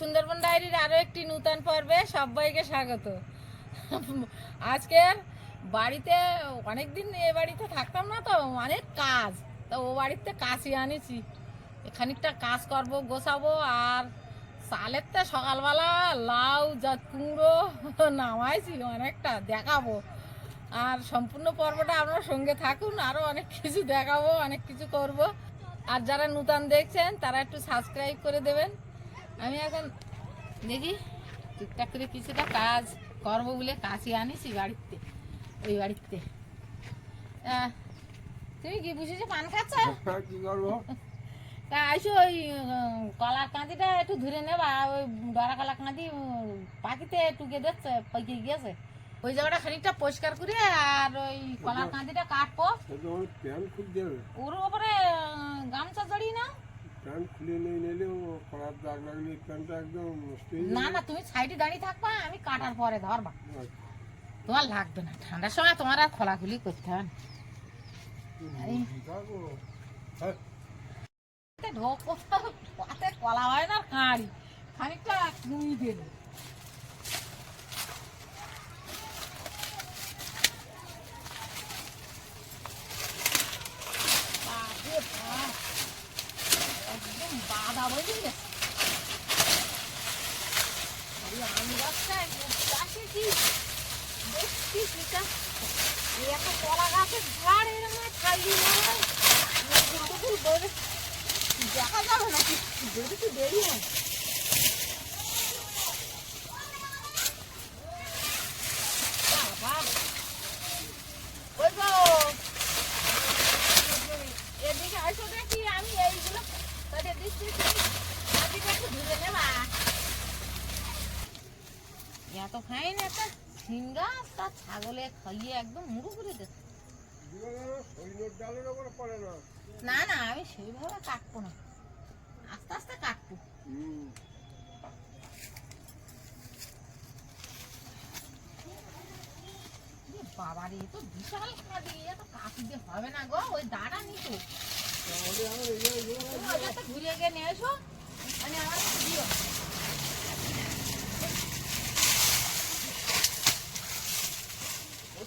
সুন্দরবন ডায়েরির আরও একটি নূতন পর্বে সবাইকে স্বাগত। আজকের বাড়িতে অনেক দিন এ বাড়িতে থাকতাম না তো, অনেক কাজ। তো ও বাড়িতে কাশি আনেছি। খানিকটা কাজ করব, গোছাবো, আর সালের তো সকালবেলা লাউ, যা কুমড়ো নামাইছি অনেকটা, দেখাবো। আর সম্পূর্ণ পর্বটা আপনার সঙ্গে থাকুন আরও অনেক কিছু দেখাবো, অনেক কিছু করব। আর যারা নূতন দেখছেন, তারা একটু সাবস্ক্রাইব করে দেবেন। আমি এখন দেখি টুকটাক করে কিছুটা কাজ করব বলে কাশি আনিছি বাড়িতে ওই বাড়িতে। তুমি কি বুঝেছ পান খাচ্ছ? কি করব? তা আইসো ওই কলার কাঁদিটা একটু ধরে নেবা ওই ডরা কলা কাঁদি পাখিতে টুকে দিচ্ছে পাইকে গিয়েছে। ওই জায়গাটা খানিকটা পরিষ্কার করে আর ওই কলার কাঁদিটা কাটবো। ওর উপরে গামছা জড়িয়ে না প্যান্ট খুলে নিয়ে নিলে ও কলার দাগ লাগলে প্যান্টটা একদম নষ্ট না না তুমি সাইডে দাঁড়িয়ে থাকবা আমি কাটার পরে ধরবা। আচ্ছা। তোমার লাগবে না ঠান্ডার সময় তোমার আর খোলাখুলি করতে হবে না। হ্যাঁ, ঢোকো কলা হয় না কাঁড়ি। খানিকটা দেবে। বাধা বলে গেছে এই আম গাছটায় গাছে কি দেখছি সেটা এই একটা কলা গাছের ঝাড় এরকম ছাড়িয়ে নেওয়া দেখা যাবে নাকি যদি তো দেরি হয় বাবা। ওই গো। এদিকে আসো দেখি আমি এইগুলো কেটে দিচ্ছি তুমি এদিকে একটু ধুয়ে নেবা এত খাই না একটা সিঙ্গা তার ছাগলে খাইয়ে একদম মুড়ু করে দিচ্ছে না না আমি সেইভাবে কাটবো না। আস্তে আস্তে কাটবো। বাবারে তো বিশাল কাজে এ তো কাটি দিয়ে হবে না গো ওই দাঁড়া নিতো ঘুরিয়ে গিয়ে নিয়ে এসো মানে আমার দিও।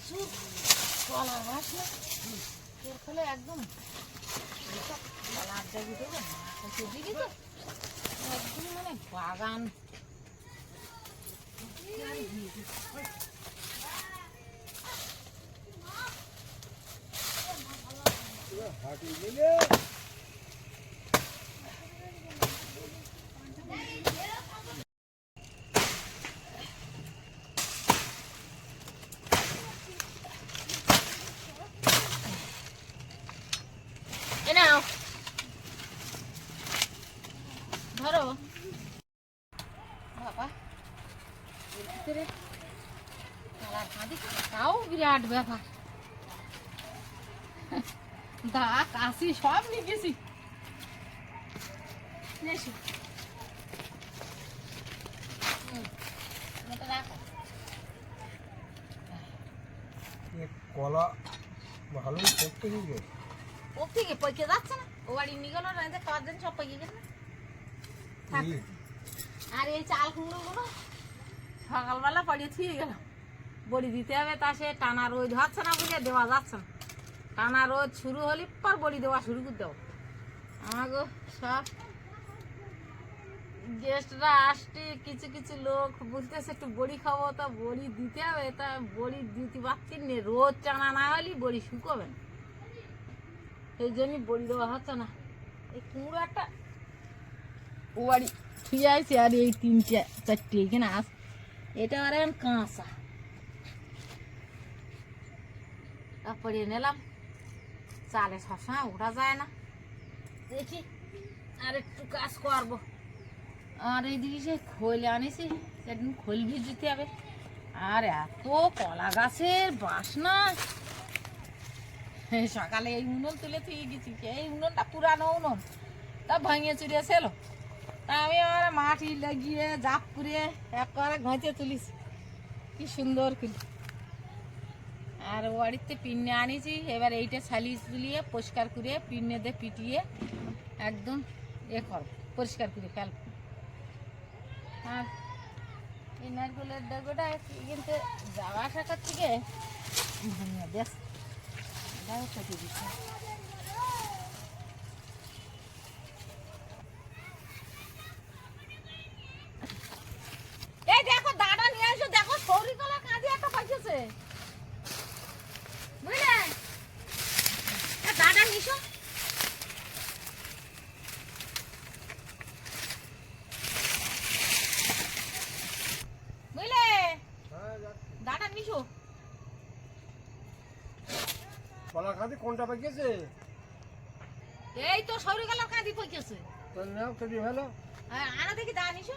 প্রচুর কলা গাছ না। এর ফলে একদম জায়গা দেবো তো একদম মানে বাগান। হাঁটি এ নাও ধরো বাবা এর ভিতরে কলার কাঁদি তাও বিরাট ব্যাপার। দা কাশি সব নিয়ে গেছি। কলা ভালোই গিয়ে থেকে যাচ্ছে না? ও বাড়ি নিয়ে গেল না যে খাওয়ার জন্য সব গেছে। না আর এই চাল সকালবেলা পড়িয়ে থুয়ে গেলাম বড়ি দিতে হবে, তা সে টানা রোদ হচ্ছে না বুঝে দেওয়া যাচ্ছে না। টানা রোদ শুরু হলে পর বড়ি দেওয়া শুরু করে দেবো আমাকে সব গেস্টরা আসছে, কিছু কিছু লোক বলতেছে, একটু বড়ি খাব। তা বড়ি দিতে হবে, তা বড়ি দিতে পারছি না। রোদ টানা না হলে বড়ি শুকোবে না। সেই জন্যই বড়ি দেওয়া হচ্ছে না। এই কুমড়ো একটা বাড়ি ঠিক আছে আর এই তিনটে, চারটে এখানে আস এটা আর কাঁচা। তারপরে নিলাম চালে সবসময় ওঠা যায় না। দেখি আর একটু কাজ করব। আর এইদিকে সে খোল আনিছি সেদিন খোল ভিজিতে হবে আর এত কলা গাছের বাসনা। সকালে এই উনুন তুলে তুই গেছি, এই উনুনটা পুরানো উনুন। তা ভাঙিয়ে চুরিয়ে ছিল তা আমি আমার মাটি লাগিয়ে, জাপ করে একবারে ঘঁচে তুলিস কি সুন্দর করে আর বাড়িতে পিন্নে আনিছি এবার এইটা ছালিয়ে তুলিয়ে পরিষ্কার করে পিন্নে দিয়ে পিটিয়ে একদম এ কর, পরিষ্কার করে ফেল। আর এই নারকেলের ডগোটা কিন্তু যাওয়া আসা কর থেকে ভাঙিয়ে বেশ দিচ্ছে এই দেখো দাদা নিয়ে এসো দেখো সৌরি কলা কাঁদি একটা পাইছে বুঝলে এ নিশো বুঝলে দাদা নিশো কলা খাতে কোনটা পেকেছে এই তো সৌরি কলা কাঁদি তোর নাও কেটে ভালো। আনা দেখি দাদা নিশো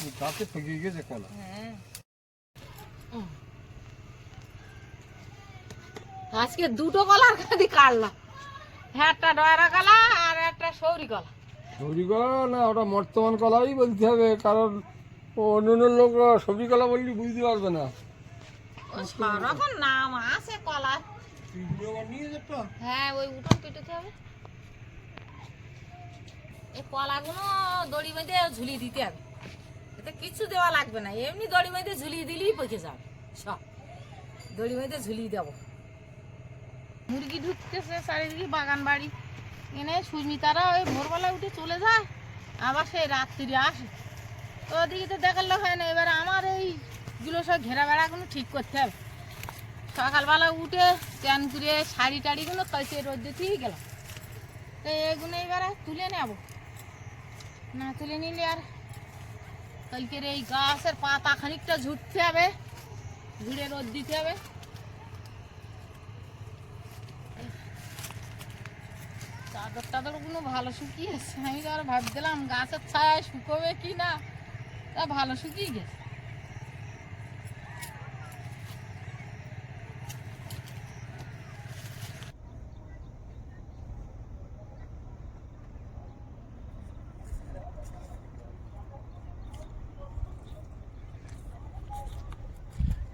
মারো কাছে গেছে কলা। হ্যাঁ। আজকে দুটো কলার কাঁদি কাটলাম। হ্যাঁ একটা ডয়রা কলা আর একটা সৌরি কলা। সবজি কলা না ওটা বর্তমান কলাই বলতে হবে কারণ ও অন্য অন্য লোক সবজি কলা বললি বুঝতে পারবে না। সারাক্ষণ নাম আছে কলা। হ্যাঁ ওই উঠোন পেটোতে হবে। এই কলাগুলো দড়ি বেঁধে ঝুলিয়ে দিতে হবে। এতে কিছু দেওয়া লাগবে না। এমনি দড়ি বেঁধে ঝুলিয়ে দিলেই পচে যাবে। সব। দড়ি বেঁধে ঝুলিয়ে দেবো। মুরগি ঢুকতেছে চারিদিকে বাগান বাড়ি। এনে সুস্মিতারা ওই ভোরবেলা উঠে চলে যায়। আবার সেই রাত্রি আসে। তো ওদিকে তো দেখালে হয় না। এবার আমার এইগুলো সব ঘেরা বেড়াগুলো ঠিক করতে হবে। সকালবেলা উঠে স্নান করে শাড়ি টাড়িগুলো কালকে রোদ্রে দিয়ে গেলাম। তো এগুলো এবারে তুলে নেব। না তুলে নিলে আর কালকের এই গাছের পাতা খানিকটা ঝুটতে হবে, ঝুড়ে রোদ দিতে হবে। চাদর টাদরগুলো ভালো শুকিয়েছে আমি তো আর ভাবছিলাম গাছের ছায় শুকোবে কি না, তা ভালো শুকিয়ে গেছে।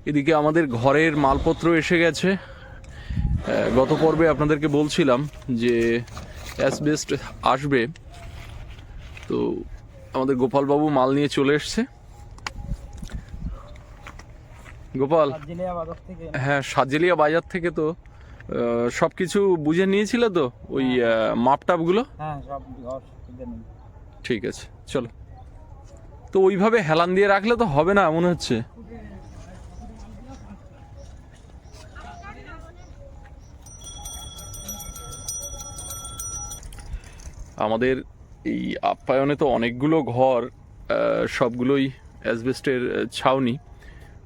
এদিকে আমাদের ঘরের মালপত্র এসে গেছে। গত পর্বে আপনাদেরকে বলছিলাম যে অ্যাসবেস্ট আসবে। তো আমাদের গোপালবাবু মাল নিয়ে চলে এসছে। গোপাল? হ্যাঁ সাজেলিয়া বাজার থেকে তো সব কিছু বুঝে নিয়েছিল তো ওই হ্যাঁ। অসুবিধা নেই ঠিক আছে চলো। তো ওইভাবে হেলান দিয়ে রাখলে তো হবে না মনে হচ্ছে? আমাদের এই আপ্যায়নে তো অনেকগুলো ঘর সবগুলোই অ্যাসবেস্টের ছাউনি।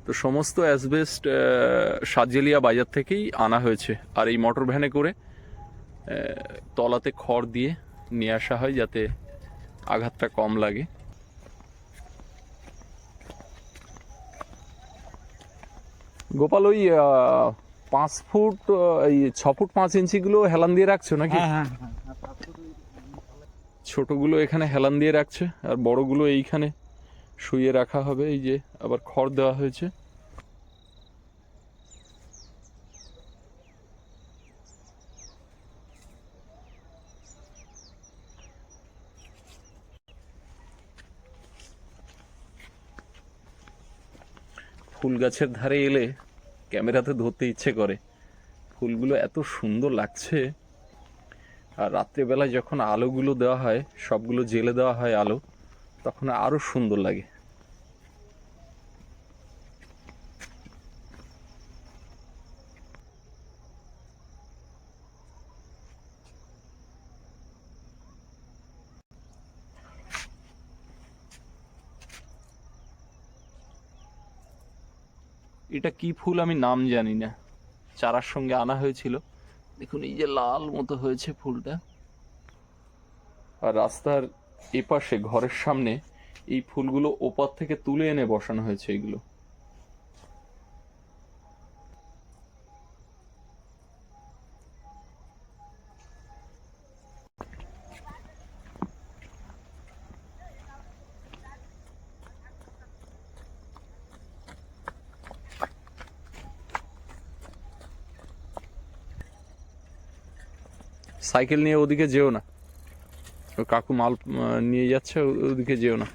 তো সমস্ত অ্যাসবেস্ট সাজেলিয়া বাজার থেকেই আনা হয়েছে। আর এই মোটর ভ্যানে করে তলাতে খড় দিয়ে নিয়ে আসা হয় যাতে আঘাতটা কম লাগে। গোপাল, ওই পাঁচ ফুট এই ছ ফুট পাঁচ ইঞ্চিগুলো হেলান দিয়ে রাখছো নাকি? হ্যাঁ হ্যাঁ হ্যাঁ। ছোটগুলো এখানে হেলান দিয়ে রাখছে, আর বড়গুলো এইখানে শুয়ে রাখা হবে। এই যে আবার খড় দেওয়া হয়েছে। ফুল গাছের ধারে এলে ক্যামেরাতে ধরতে ইচ্ছে করে। ফুলগুলো এত সুন্দর লাগছে। আর রাত্রেবেলায় যখন আলোগুলো দেওয়া হয়, সবগুলো জেলে দেওয়া হয় আলো, তখন আরও সুন্দর লাগে। এটা কি ফুল আমি নাম জানি না। চারার সঙ্গে আনা হয়েছিল। দেখুন, এই যে লাল মতো হয়েছে ফুলটা। আর রাস্তার এপাশে, ঘরের সামনে, এই ফুলগুলো ওপার থেকে তুলে এনে বসানো হয়েছে এগুলো। সাইকেল নিয়ে ওদিকে যেও না। কাকু মাল নিয়ে যাচ্ছে ওদিকে যেও না।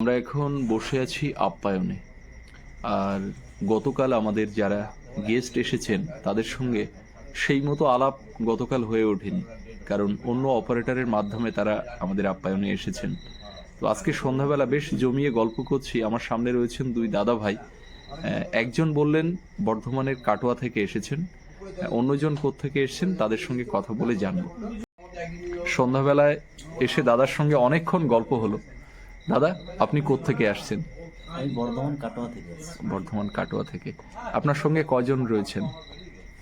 আমরা এখন বসে আছি আপ্যায়নে। আর গতকাল আমাদের যারা গেস্ট এসেছেন, তাদের সঙ্গে সেই মতো আলাপ গতকাল হয়ে ওঠেনি। কারণ অন্য অপারেটরের মাধ্যমে তারা আমাদের আপ্যায়নে এসেছেন। তো আজকে সন্ধ্যাবেলা বেশ জমিয়ে গল্প করছি। আমার সামনে রয়েছেন দুই দাদা ভাই। একজন বললেন বর্ধমানের কাটোয়া থেকে এসেছেন। অন্যজন থেকে এসেছেন তাদের সঙ্গে কথা বলে জানব। সন্ধ্যাবেলায় এসে দাদার সঙ্গে অনেকক্ষণ গল্প হলো। দাদা আপনি থেকে আসছেন? আমি বর্ধমান কাটোয়া থেকে বর্ধমান কাটোয়া থেকে। আপনার সঙ্গে কজন রয়েছেন?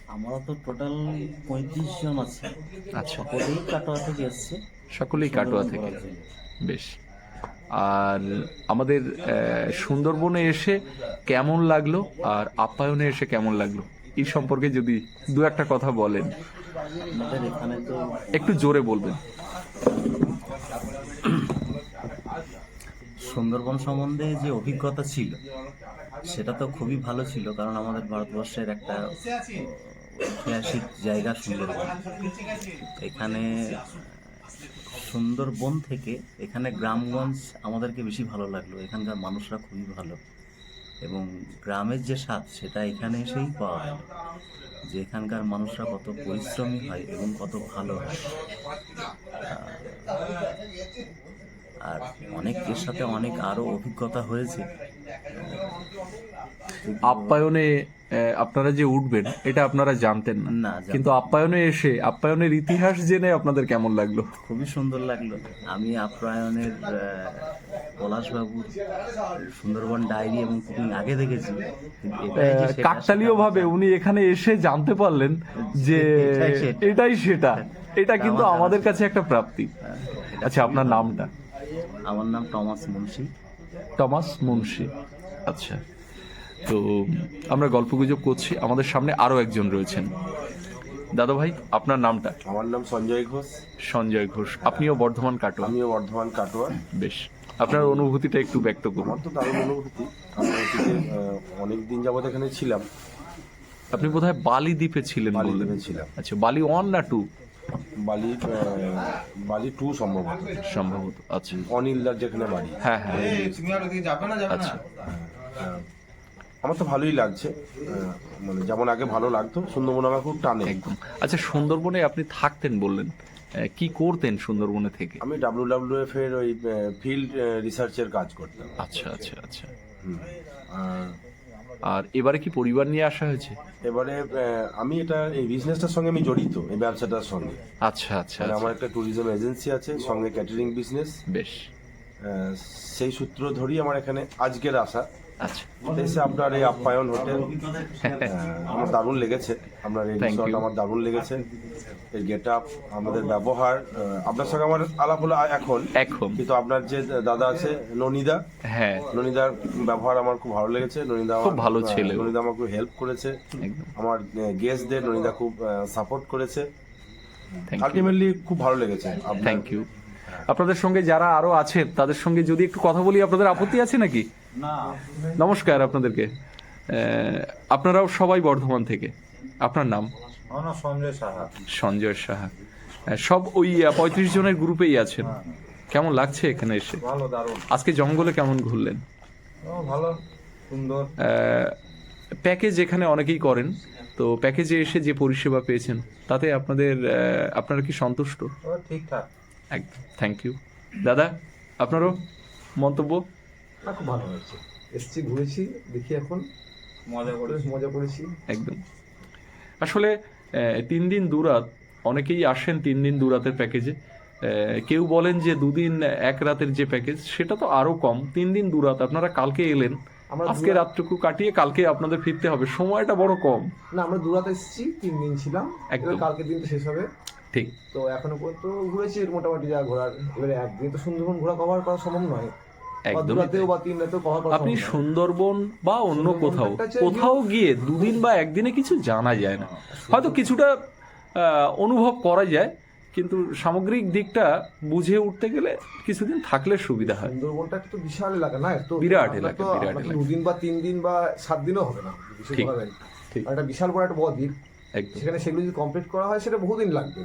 আমরা তো টোটাল পঁয়ত্রিশ জন আছে। আচ্ছা। সকলেই কাটোয়া থেকে এসছে। সকলেই কাটোয়া থেকে। বেশ। আর আমাদের সুন্দরবনে এসে কেমন লাগল আর আপ্যায়নে এসে কেমন লাগল? এই সম্পর্কে যদি দু একটা কথা বলেন। একটু জোরে বলবেন। সুন্দরবন সম্বন্ধে যে অভিজ্ঞতা ছিল, সেটা তো খুবই ভালো ছিল, কারণ আমাদের ভারতবর্ষের একটা ঐতিহাসিক জায়গা সুন্দরবন। এখানে সুন্দরবন থেকে এখানে গ্রামগঞ্জ আমাদেরকে বেশি ভালো লাগল। এখানকার মানুষরা খুবই ভালো। এবং গ্রামের যে স্বাদ, সেটা এখানে এসেই পাওয়া যায়। যে এখানকার মানুষরা কত পরিশ্রমী হয় এবং কত ভালো হয়। আর অনেকের সাথে অনেক আরও অভিজ্ঞতা হয়েছে। আপ্যায়নে আপনারা যে উঠবেন এটা আপনারা জানতেন না। কিন্তু আপ্যায়নে এসে আপ্যায়নের ইতিহাস জেনে আপনাদের কেমন লাগল? খুবই সুন্দর লাগল। আমি আপ্যায়নের পলাশবাবুর সুন্দরবন ডায়েরি এবং কুকিং আগে দেখেছি। কাকতালীয় ভাবে উনি এখানে এসে জানতে পারলেন যে এটাই সেটা। এটা কিন্তু আমাদের কাছে একটা প্রাপ্তি। আচ্ছা আপনার নামটা? আমার নাম টমাস মুন্সি। টমাস মুন্সি। আচ্ছা। তো আমরা গল্পগুজব করছি। আমাদের সামনে আরও একজন রয়েছেন। দাদা ভাই আপনার নামটা? আমার নাম সঞ্জয় ঘোষ। সঞ্জয় ঘোষ। আপনিও বর্ধমান কাটোয়া? আমিও বর্ধমান কাটোয়া। বেশ। আপনার অনুভূতিটা একটু ব্যক্ত করুন। আমার তো দারুণ অনুভূতি। অনেক দিন যাবত এখানে ছিলাম। আপনি বোধহয় বালি দ্বীপে ছিলেন বালি দ্বীপে ছিলাম। আচ্ছা বালি ওয়ান না টু? বালি বালি টু সম্ভবত। সম্ভবত আচ্ছা। অনিল অনিলদার যেখানে বাড়ি। হ্যাঁ হ্যাঁ। আচ্ছা। আহ, আমার তো ভালোই লাগছে মানে যেমন আগে ভালো লাগতো সুন্দরবন আমার খুব টানে। একদম। আচ্ছা সুন্দরবনে আপনি থাকতেন বললেন কি করতেন সুন্দরবনে থেকে? আমি ডাব্লিউ ডাব্লিউ এফ এর ওই ফিল্ড রিসার্চের কাজ করতাম। আচ্ছা আচ্ছা আচ্ছা। আর এবারে কি পরিবার নিয়ে আসা হয়েছে? এবারে আমি এটা এই বিজনেসটার সঙ্গে আমি জড়িত এই ব্যবসাটার সঙ্গে। আচ্ছা আচ্ছা মানে আচ্ছা। আমার একটা ট্যুরিজম এজেন্সি আছে সঙ্গে ক্যাটারিং বিজনেস বেশ। সেই সূত্র ধরেই আমার এখানে আজকের আসা আচ্ছা এসে আপনার এই আপ্যায়ন হোটেল আমার দারুণ লেগেছে। আপনার এই রিসর্ট আমার দারুণ লেগেছে। এই গেট আপ আমাদের ব্যবহার আপনার সঙ্গে আমার আলাপ হলো এখন। এখন। কিন্তু আপনার যে দাদা আছে ননিদা হ্যাঁ। ননিদার ব্যবহার আমার খুব ভালো লেগেছে। ননিদা খুব ভালো ছেলে। ননিদা আমার খুব হেল্প করেছে। আমার গেস্টদের ননিদা খুব সাপোর্ট করেছে। আলটিমেটলি খুব ভালো লেগেছে থ্যাংক ইউ আপনাদের সঙ্গে যারা আরও আছেন তাদের সঙ্গে যদি একটু কথা বলি আপনাদের আপত্তি আছে নাকি? নমস্কার আপনাদেরকে। আপনারাও সবাই বর্ধমান থেকে। আপনার নাম? সঞ্জয় সাহা। সঞ্জয় সাহা। সব ওই পঁয়ত্রিশ জনের গ্রুপেই আছেন। কেমন লাগছে এখানে এসে? আজকে জঙ্গলে কেমন ঘুরলেন? ভালো সুন্দর। প্যাকেজ এখানে অনেকেই করেন। তো প্যাকেজে এসে যে পরিষেবা পেয়েছেন তাতে আপনাদের আপনারা কি সন্তুষ্ট? ঠিকঠাক। একদম থ্যাংক ইউ। দাদা আপনারও মন্তব্য? হ্যাঁ, খুব ভালো হয়েছে। এসছি ঘুরেছি দেখি এখন। মজা করে মজা করেছি। একদম। আসলে তিন দিন দুরাত অনেকেই আসেন তিন দিন দুরাতের প্যাকেজে। কেউ বলেন যে দুদিন এক রাতের যে প্যাকেজ সেটা তো আরও কম। তিন দিন দুরাত আপনারা কালকে এলেন। আমরা আজকে রাতটুকু কাটিয়ে কালকে আপনাদের ফিরতে হবে। সময়টা বড় কম। না আমরা দুরাতে এসেছি তিন দিন ছিলাম। একদম। কালকে দিন শেষ হবে। ঠিক। তো এখনও পর্যন্ত ঘুরেছি মোটামুটি যা ঘোরার। এবারে একদিন তো সুন্দরবন ঘোরা কভার করা সম্ভব নয়। আপনি সুন্দরবন বা অন্য কোথাও কোথাও গিয়ে দুদিন বা একদিনে কিছু জানা যায় না। হয়তো কিছুটা অনুভব করা যায় কিন্তু সামগ্রিক দিকটা বুঝে উঠতে গেলে কিছুদিন থাকলে সুবিধা হয়। সুন্দরবনটা তো বিশাল এলাকা না? তো বিরাট এলাকা, বিরাট এলাকা। দুদিন বা তিন দিন বা সাত দিনও হবে না ঠিক, ঠিক। একটা বিশাল বড় একটা বদ্বীপ সেখানে সেগুলো যদি কমপ্লিট করা হয় সেটা বহুদিন লাগবে।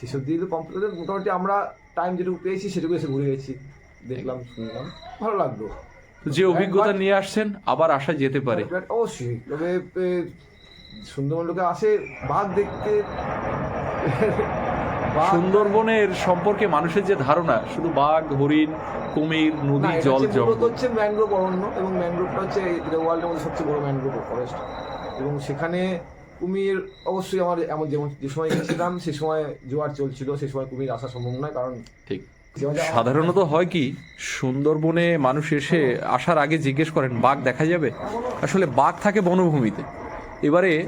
সেসব দিয়ে কমপ্লিট মোটামুটি আমরা টাইম যেটুকু পেয়েছি সেটুকু এসে ঘুরে গেছি। দেখলাম শুনলাম। ভালো লাগল। যে অভিজ্ঞতা নিয়ে আসছেন আবার আসা যেতে পারে। অবশ্যই তবে সুন্দরবন লোকে আসে বাঘ দেখতে। সুন্দরবনের সম্পর্কে মানুষের যে ধারণা শুধু বাঘ হরিণ কুমির নদী এটা জল হচ্ছে মূলত জঙ্গল হচ্ছে ম্যানগ্রোভ অরণ্য এবং ম্যানগ্রোভটা হচ্ছে ওয়ার্ল্ডের মধ্যে সবচেয়ে বড় ম্যানগ্রোভ ফরেস্ট এবং সেখানে কুমির অবশ্যই আমার এমন যেমন যে সময় গেছিলাম সে সময় জোয়ার চলছিল সে সময় কুমির আসা সম্ভব নয় কারণ ঠিক। সাধারণত হয় কি সুন্দরবনে মানুষ এসে আসার আগে জিজ্ঞেস করেন বাঘ দেখা যাবে? আসলে বাঘ থাকে বনভূমিতে। এবারে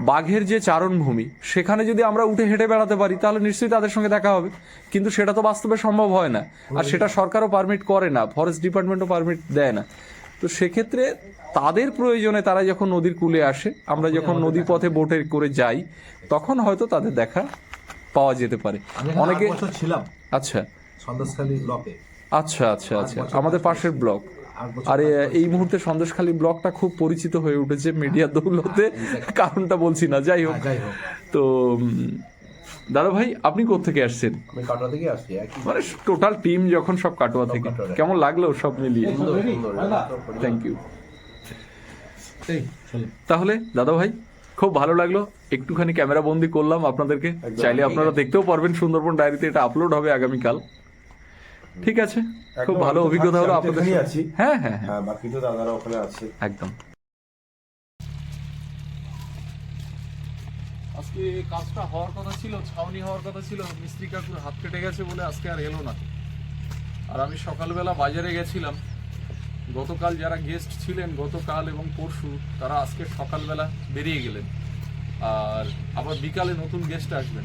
বাঘের যে চারণভূমি সেখানে যদি আমরা উঠে হেঁটে বেড়াতে পারি তাহলে নিশ্চয়ই তাদের সঙ্গে দেখা হবে। কিন্তু সেটা তো বাস্তবে সম্ভব হয় না। আর সেটা সরকারও পারমিট করে না ফরেস্ট ডিপার্টমেন্টও পারমিট দেয় না। তো সেক্ষেত্রে তাদের প্রয়োজনে তারা যখন নদীর কূলে আসে আমরা যখন নদী পথে বোটে করে যাই তখন হয়তো তাদের দেখা পাওয়া যেতে পারে। অনেকে ছিলাম। আচ্ছা। সন্দেশখালী ব্লকে। আচ্ছা আচ্ছা আচ্ছা। আমাদের পাশের ব্লক। আর। এই মুহূর্তে সন্দেশখালী ব্লকটা খুব পরিচিত হয়ে উঠেছে মিডিয়ার দৌলতে। কারণটা বলছি না যাই হোক। হ্যাঁ, তো দাদা ভাই আপনি কোত্থেকে আসছেন? আমি কাটোয়া থেকে আসছি মানে টোটাল টিম যখন সব কাটোয়া থেকে। কেমন লাগল সব মিলিয়ে? থ্যাংক ইউ তাহলে দাদা ভাই খুব ভালো লাগল। একটুখানি ক্যামেরা বন্দি করলাম আপনাদেরকে। চাইলে আপনারা দেখতেও পারবেন সুন্দরবন ডায়েরিতে এটা আপলোড হবে আগামীকাল। ঠিক আছে? খুব ভালো অভিজ্ঞতা হলো আপনাদের সাথে। আছি। হ্যাঁ হ্যাঁ হ্যাঁ। হ্যাঁ বাকি তো দাদারা ওখানে আছে একদম। আজকে কাজটা হওয়ার কথা ছিল ছাউনি হওয়ার কথা ছিল মিস্ত্রি কাকুর হাত কেটে গেছে বলে আজকে আর এলো না। আর আমি সকালবেলা বাজারে গেছিলাম। গতকাল যারা গেস্ট ছিলেন গতকাল এবং পরশু তারা আজকে সকালবেলা বেরিয়ে গেলেন। আর আবার বিকালে নতুন গেস্ট আসবেন।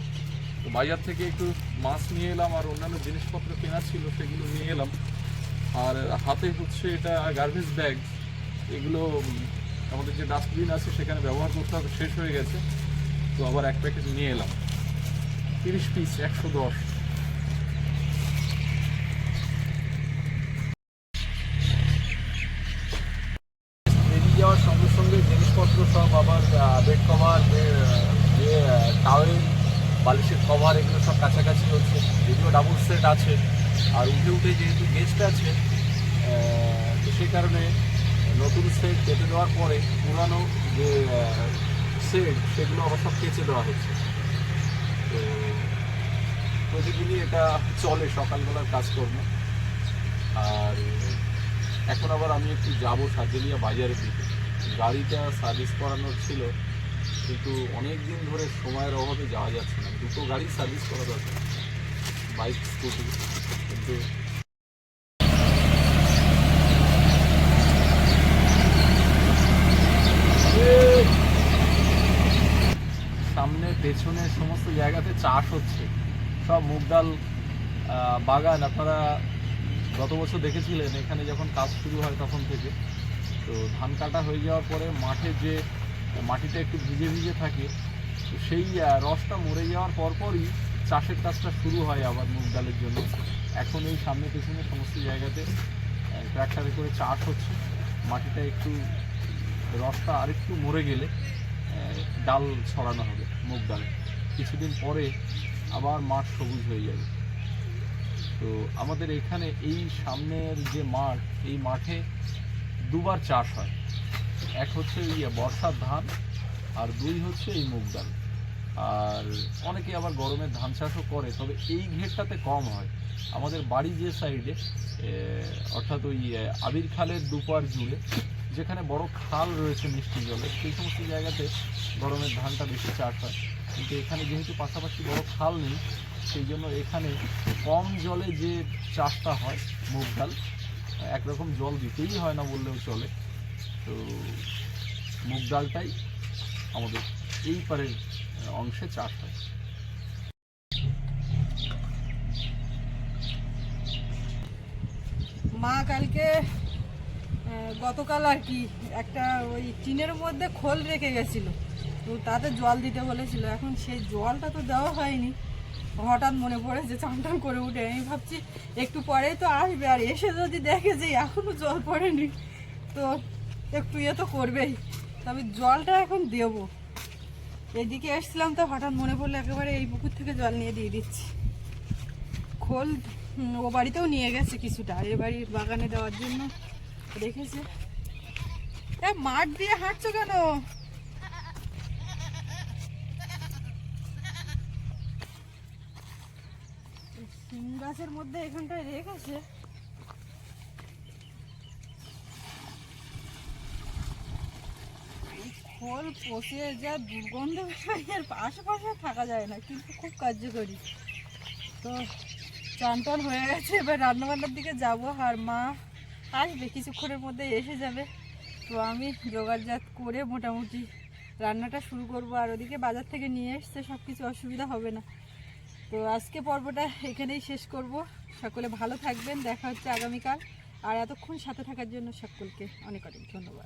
তো বাজার থেকে একটু মাছ নিয়ে এলাম আর অন্যান্য জিনিসপত্র কেনা ছিল, সেগুলো নিয়ে এলাম। আর হাতে হচ্ছে এটা গার্বেজ ব্যাগ এগুলো আমাদের যে ডাস্টবিন আছে সেখানে ব্যবহার করতে হবে, শেষ হয়ে গেছে। তো আবার এক প্যাকেট নিয়ে এলাম। তিরিশ পিস একশো দশ। আছে। আর উঠে উঠে যেহেতু গেস্ট আছে তো সেই কারণে নতুন সেট কেটে দেওয়ার পরে পুরানো যে সেট সেগুলো আবার সব কেচে দেওয়া হচ্ছে। তো প্রতিদিনই এটা চলে সকালবেলার কাজকর্ম। আর এখন আবার আমি একটু যাব সাজেলিয়া বাজারের দিকে। গাড়িটা সার্ভিস করানোর ছিল, কিন্তু অনেক দিন ধরে সময়ের অভাবে যাওয়া যাচ্ছে না। দুটো গাড়ি সার্ভিস করা দরকার। বাইক, স্কুটি, কিন্তু সামনে, পেছনে সমস্ত জায়গাতে চাষ হচ্ছে। সব মুগ ডাল বাগান, আপনারা গত বছর দেখেছিলেন, এখানে যখন কাজ শুরু হয় তখন থেকে। তো ধান কাটা হয়ে যাওয়ার পরে মাঠে যে মাটিটা একটু ভিজে ভিজে থাকে, তো সেই রসটা মরে যাওয়ার পরপরই চাষের কাজটা শুরু হয় আবার মুগ ডালের জন্য। এখন এই সামনে পেছনে সমস্ত জায়গাতে ট্র্যাক্টরে করে চাষ হচ্ছে। মাটিটা একটু, রসটা আরেকটু মরে গেলে ডাল ছড়ানো হবে মুগ ডাল। কিছুদিন পরে আবার মাঠ সবুজ হয়ে যাবে। তো আমাদের এখানে এই সামনের যে মাঠ, এই মাঠে দুবার চাষ হয়। এক হচ্ছে ওই বর্ষার ধান আর দুই হচ্ছে এই মুগ ডাল। আর অনেকে আবার গরমের ধান চাষও করে তবে এই ঘেরটাতে কম হয়। আমাদের বাড়ি যে সাইডে অর্থাৎ ওই আবির খালের দুপার জুড়ে যেখানে বড় খাল রয়েছে মিষ্টি জলের সেই সমস্ত জায়গাতে গরমের ধানটা বেশি চাষ হয়। কিন্তু এখানে যেহেতু পাশাপাশি বড় খাল নেই সেই জন্য এখানে কম জলে যে চাষটা হয় মুগ ডাল একরকম জল দিতেই হয় না বললেও চলে। তো মুগ ডালটাই আমাদের এই আহ, অংশে চাষ হয়। মা কালকে গতকাল আর কি একটা ওই টিনের মধ্যে খোল রেখে গেছিল। তো তাতে জল দিতে বলেছিল। এখন সেই জলটা তো দেওয়া হয়নি। হঠাৎ মনে পড়েছে চান টান করে উঠে। আমি ভাবছি, একটু পরেই তো আসবে। আর এসে যদি দেখে যে এখনও জল পড়েনি, তো একটু ইয়ে তো করবেই। তবে জলটা এখন দেবো। এদিকে এসছিলাম তো, হঠাৎ মনে পড়ল একেবারে এই পুকুর থেকে জল নিয়ে দিয়ে দিচ্ছি। খোল ও বাড়িতেও নিয়ে গেছে কিছুটা, এ বাড়ির বাগানে দেওয়ার জন্য রেখেছে। এ মাঠ দিয়ে হাঁটছো কেন? গাছের মধ্যে এখানটায় রেখেছে খোল পচে যা দুর্গন্ধ এর আশেপাশে থাকা যায় না, কিন্তু খুব কার্যকরী। তো চান হয়ে গেছে, এবার রান্নাবান্নার দিকে যাব আর মা আসবে, কিছুক্ষণের মধ্যে এসে যাবে। তো আমি জোগাড়জাত করে মোটামুটি রান্নাটা শুরু করব আর ওদিকে বাজার থেকে নিয়ে এসছে সব কিছু অসুবিধা হবে না। তো আজকে পর্বটা এখানেই শেষ করব। সকলে ভালো থাকবেন, দেখা হচ্ছে আগামীকাল। আর এতক্ষণ সাথে থাকার জন্য সকলকে অনেক অনেক ধন্যবাদ।